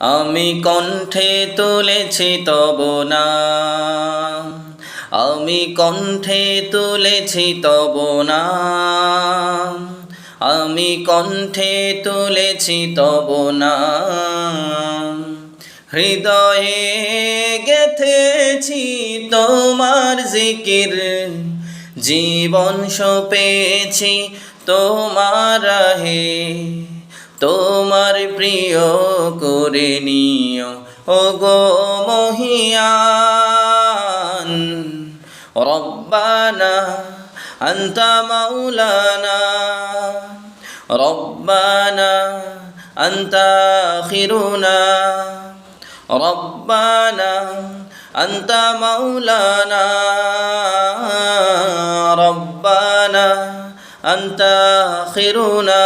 আমি কণ্ঠে তুলেছি তব নাম আমি কণ্ঠে তুলেছি তব নাম আমি কণ্ঠে তুলেছি তব নাম হৃদয়ে গেথেছি তোমার জিকির। জীবন সপেছি তোমার হে তোমার প্রিয় করে নিও ও গো মহিয়ান রব্বানা أنت مولانا ربنا أنت آخرنا ربنا أنت مولانا ربنا أنت آخرنا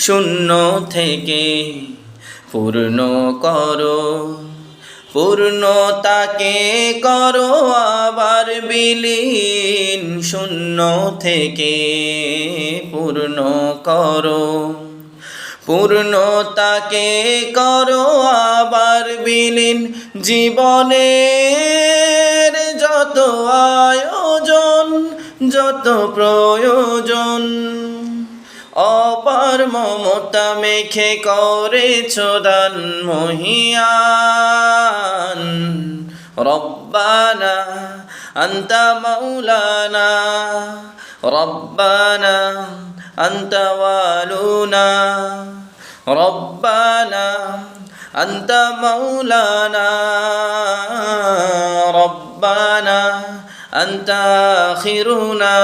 শূন্য থেকে পূর্ণ করো পূর্ণতাকে করো, আবার বিলীন শূন্য থেকে পূর্ণ করো পূর্ণতাকে করো, আবার বিলীন জীবনের যত আয়োজন, যত প্রয়োজন। অপার মমতা মেখে করেছ দান মহিয়ান রব্বানা أنت مولانا ربنا أنت والونا ربنا أنت مولانا ربنا أنت آخرنا